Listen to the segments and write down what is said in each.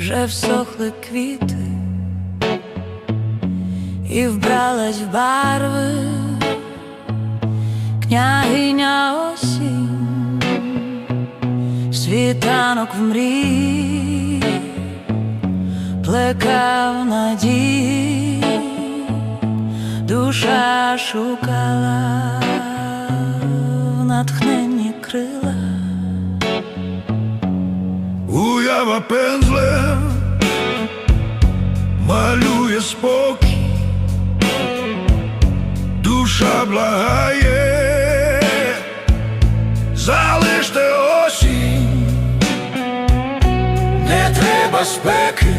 вже всохли квіти, і вбралась в барви княгиня осінь, світанок в мрії, плекав надії, душа шукала Уява пензлем малює спокій, душа благає, залиште осінь, не треба спеки,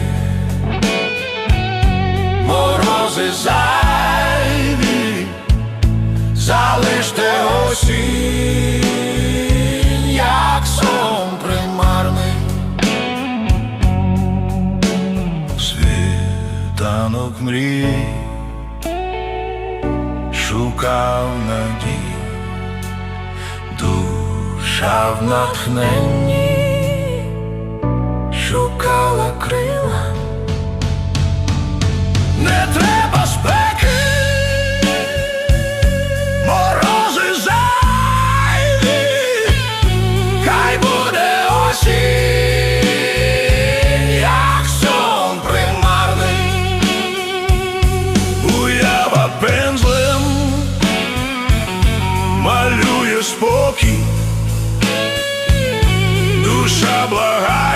морози зайві, Світанок мрій шукав надій, душа в натхненні Diablo High.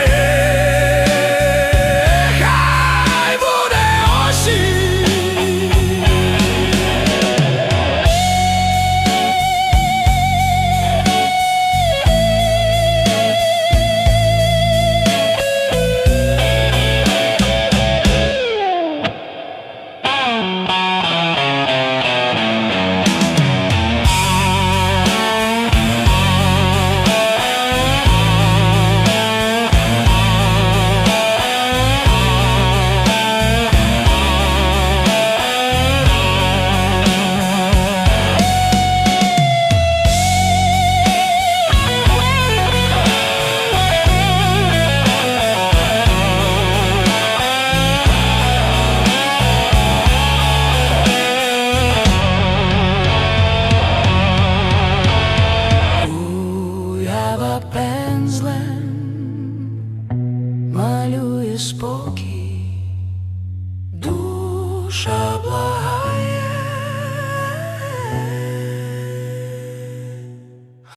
спокій, душа блага.